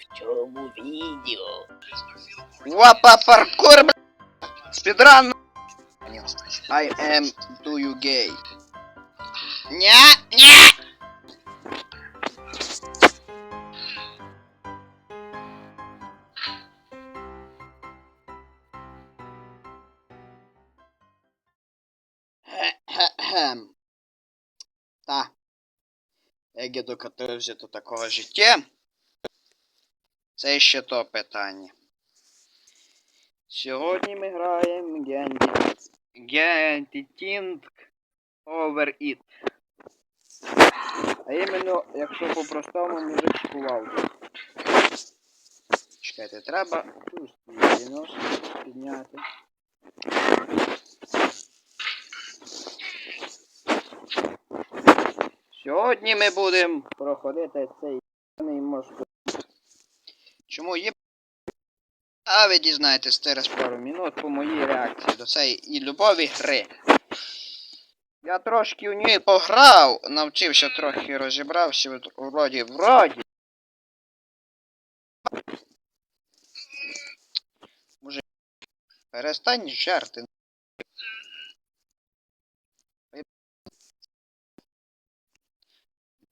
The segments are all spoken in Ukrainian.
в цьому відео. Вапа паркур, бля. Спідран. I am do you gay. Ня, ня. Та. Як я докотився до такого життя? Це ще то питання. Сьогодні ми граємо Гентітінг Over It. А іменно, якщо по-простому мужик шкував. Чекайте, треба підняти. Сьогодні ми будемо проходити цей мозку. Чому є а ви дізнаєтесь через пару минут по моїй реакції до цієї і любові гри. Я трошки у ній пограв, навчився трохи розібрався, вроді, вроді. Може, перестань жарти.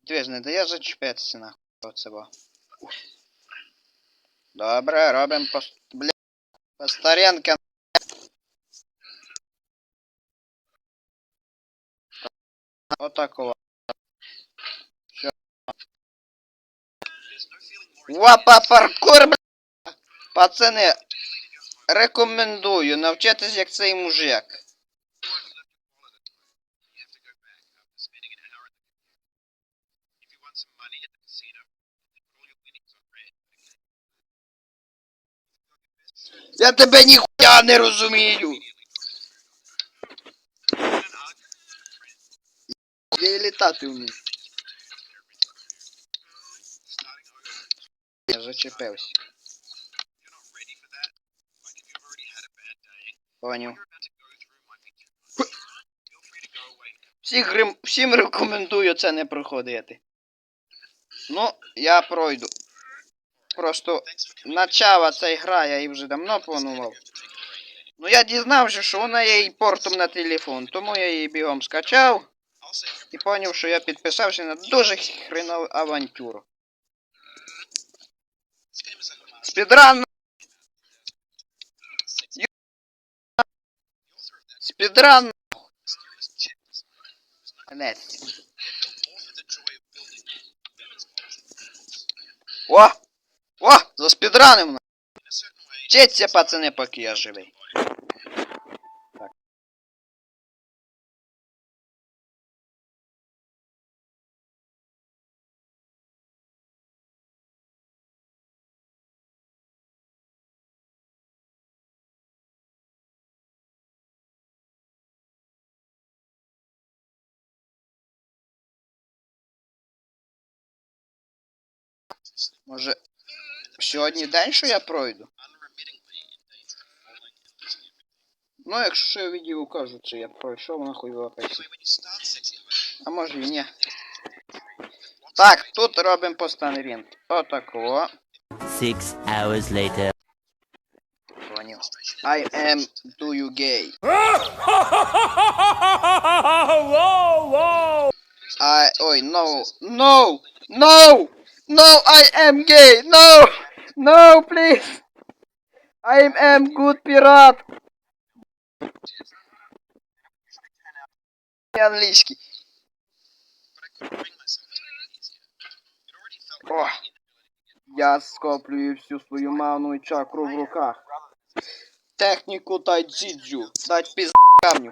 Дивись, не дає зачепитися нахуй оце бо. Добре, робимо по... Бля... По старенке. Отакого. Все. Вапа паркур, бля. Пацани, рекомендую навчитись як цей мужик. Я тебе ніхуя не розумію. Я і літати вмію. Я зачепився. Поняв. Всіх, всім рекомендую це не проходити. Ну, я пройду. Просто начала ця гра я її вже давно планував. Ну я дізнався, що вона є і портом на телефон, тому я її бігом скачав і поняв, що я підписався на дуже хренову авантюру. Спідран! Спідран! Кінець. О! О! Заспідранив мене! Вчиться, пацани, поки я живий. Може, сьогодні день, що я пройду? Ну, якщо я відео кажу, чи я пройшов, нахуй вапайся. А може і ні. Так, тут робимо постанрінт. Отакого. Six hours later. Понял. I am do you gay. I ой, no, no, no, no, I am gay, no, no, please. I am good pirate. Англійський. О, я скоплюю всю свою ману чакру в руках. Техніку тайджиджу. Дать піз камню.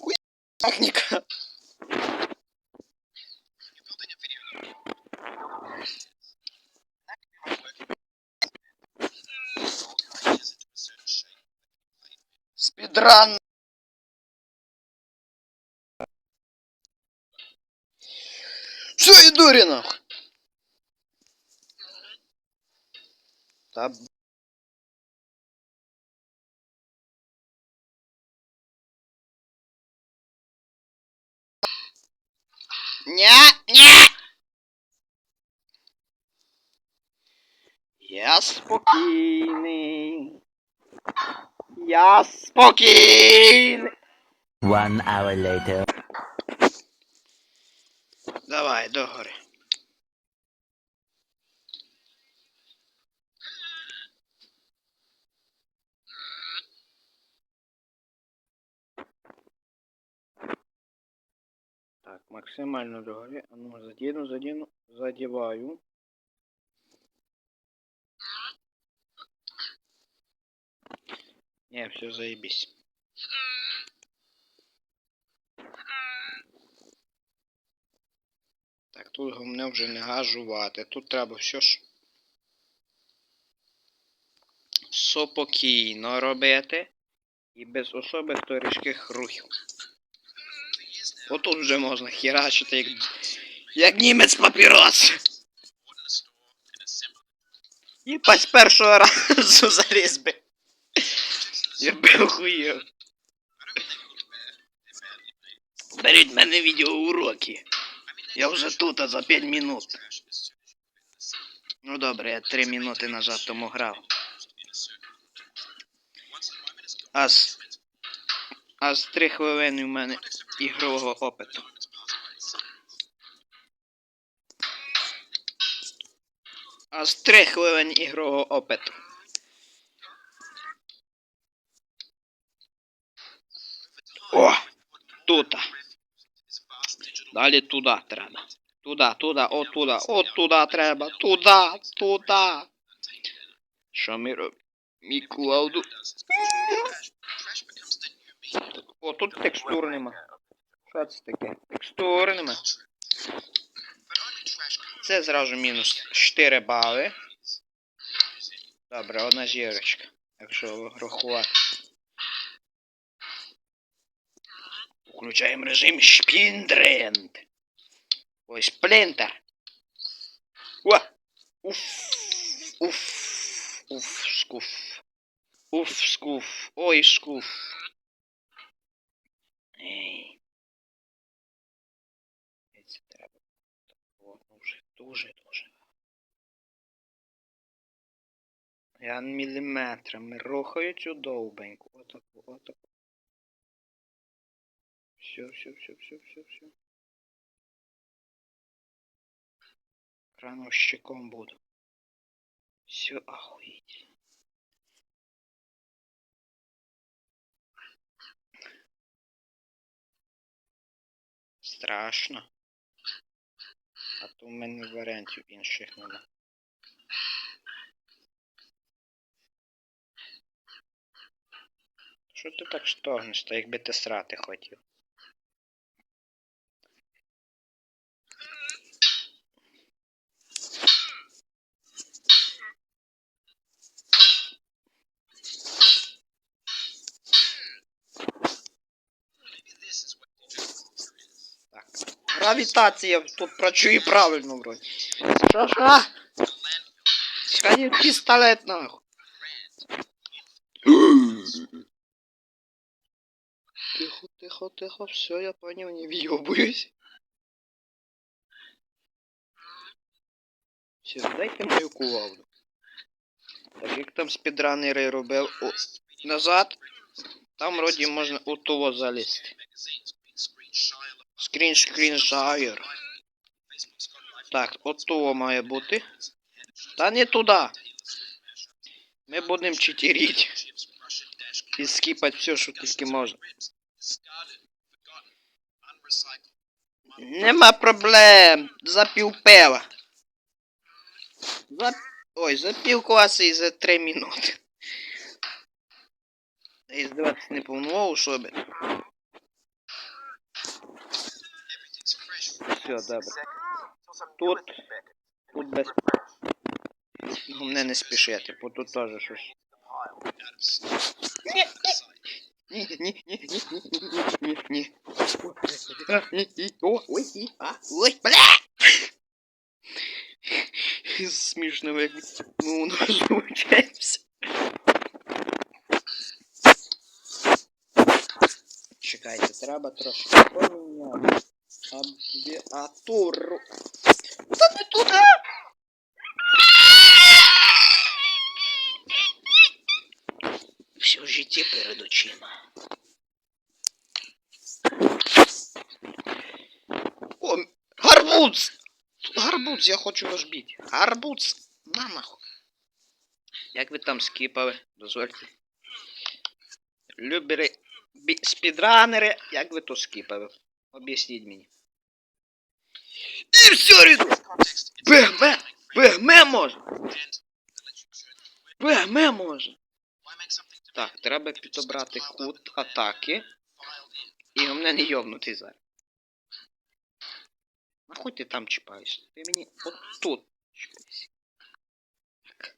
Хуй Техніка. Спідран. Все, иду, нахуй. Та Ня, ня! Я спокійний. Я спокійний. One hour later. Давай, догори. Так, максимально догори. А ну, задіну, задіну, задіваю. Не, все, заебись. Так, тут головне вже не гажувати. Тут треба все ж спокійно робити і без особих різких рухів. Отут вже можна херачити, як, як німець папірос. І з першого разу заліз би. Я би охуєв. Беріть в мене відеоуроки. Я вже тут, за 5 минут. Ну добре, я 3 минути назад тому грав. А з... 3 хвилини в мене ігрового опиту. А з 3 хвилини ігрового опиту. О! Тута. Далі туди треба. Туди, туди, от туди, от туди треба. Туди, туди. Що ми робимо? Мій. О, тут текстур нема. Що це таке? Текстур нема. Це зразу мінус 4 бали. Добре, одна зірочка. Якщо рахувати. Включаємо режим шпіндренд. Ой, сплінтер. О! Уф! Уф! Уф, скуф. Уф, скуф. Ой, скуф. Ей. Це треба. О, Дуже, дуже, дуже. Я міліметрами рухаю цю довбеньку. Отаку, отаку. Все, все, все, все, все, все. Крановщиком буду. Все охуеть. Страшно. А то в мене варіантів інших нема. Що ти так штогнеш, та якби ти срати хотів? Так. Гравітація тут працює правильно вроді. Що що? В пістолет нахуй. Тихо, тихо, тихо, все, я понял, не въебываюсь. Все, дайте мою кувалду. Так як там спідранери робив о, назад, там вроді можна у того залізти. Скрін скрін жайер. Так, от того має бути. Та не туди. Ми будемо читерити. І скіпати все, що тільки можна. Нема проблем. За півпела. За... Ой, за пів класи за 3 минути. Із 20 не повнову, щоб. Все, добре. Тут. Тут без. Головне не спішити, бо тут теж щось. Ні, ні, ні, ні, ні, ні, ні, ой, а, ой, бля! Смішно, як ну, у нас виходить. Чекайте, треба трошки поміняти. Аби, а сторону. Та не туди! Все в житті перед очима. О, гарбуз! Гарбуз, я хочу розбити. Гарбуз! На нахуй. Як ви там скіпали? Дозвольте. Любери спідранери, як ви то скіпали? Об'ясніть мені. Все, рід... Бегме! Бегме може! Бегме може! Так, треба підобрати кут атаки. І головне не йобнути зараз. Нахуй ти там чіпаєшся? Ти мені от тут чіпайся. Так.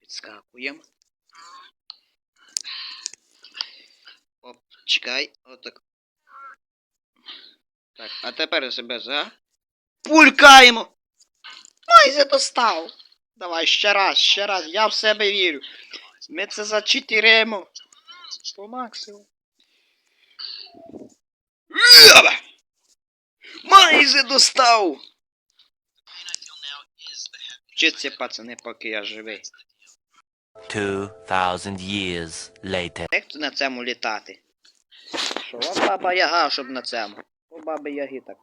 Підскакуємо. Оп, чекай, отак. Так, а тепер себе за. Пулькаємо! Майже достав! Давай ще раз, ще раз, я в себе вірю. Ми це зачитіримо. По максимуму. Майже достав! Вчиться, пацани, поки я живий. 2000 years later. Як на цьому літати? Що, баба Яга, щоб на цьому. О, баби Яги так.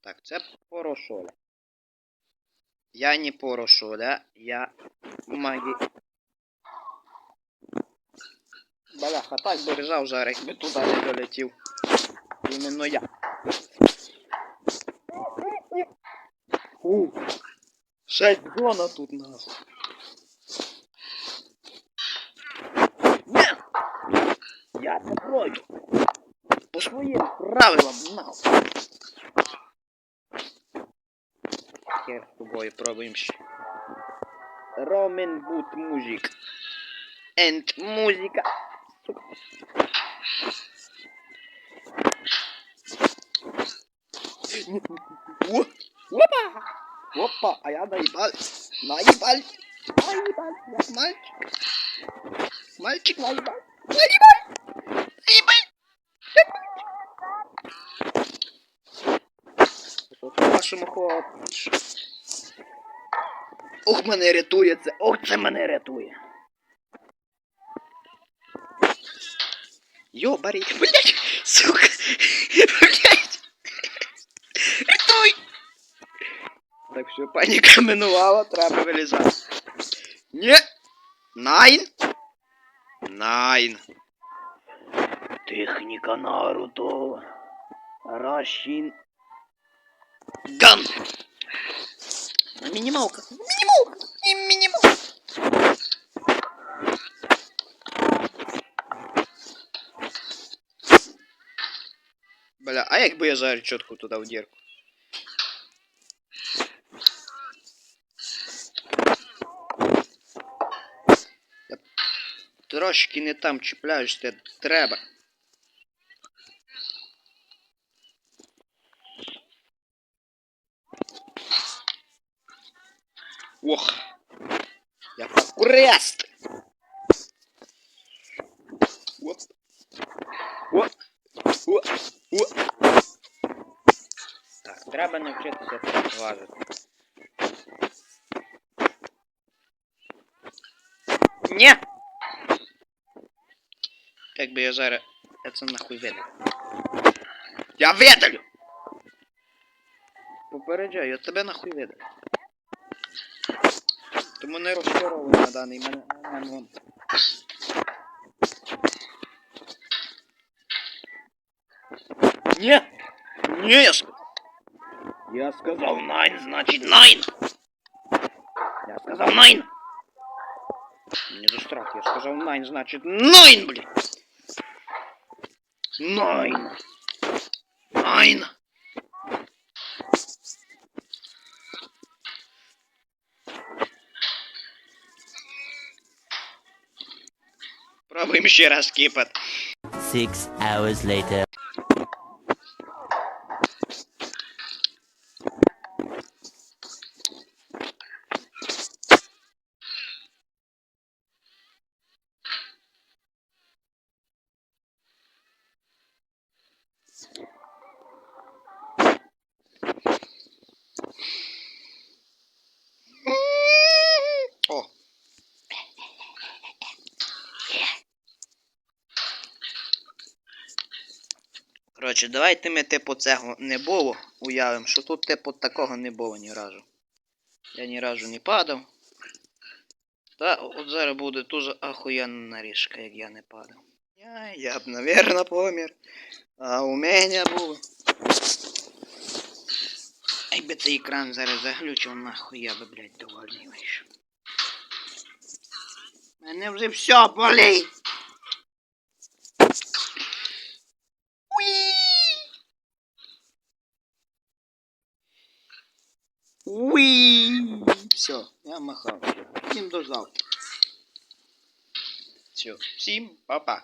Так, це порошоля. Я не порошоля, я магі. Балаха, так би лежав зараз, якби туди не долетів. Іменно я. У, шесть зона тут нахуй. Ні! Я це. По своїм правилам знав. Хер з тобою пробуємо ще. Ромен бут музик. And музика. Опа! Опа! А я наебал. Наебал. Наебал. Мальчик. Мальчик наебал. Наебал. Наебал. По вашому. Ох, мене рятує це. Ох, це мене рятує. Йо, Йобарі, блять, сука, блять. Рятуй! Так, все, паніка минувала, треба вилізати. Ні! Найн! Найн! Техніка Наруто. Рашін. Ган! Мінімалка. Мінімалка! І мінімалка. Бля, а якби я жарю чітко туди в дірку? Я трошки не там чіпляюсь, де треба. Ох. Я крест. Оп. Оп. Оп. Оп. Так, треба навчитися так важити. Ні! Як би я зараз... Це нахуй видалю. Я видалю! Попереджаю, я тебе нахуй видалю. Тому не розчаровуй на даний мене. момент. Ні! Ні, я сказав. Я сказав найн, значить найн! Я сказав найн! Не за страх, я сказав найн, значить найн, блін! Найн! Найн! Пробуємо ще раз кіпати. Six hours later. Коротше, давайте ми типу цього не було уявимо, що тут типу такого не було ні разу. Я ні разу не падав. Та от зараз буде дуже ахуєнна наріжка, як я не падав. Я, я б, навірно, помер. А у мене було. Ай би цей екран зараз заглючив, нахуй я би, блядь, довольний вийшов. Мене вже все болить. Уі! Все, я махав. Всім до завтра. Все, всім па-па.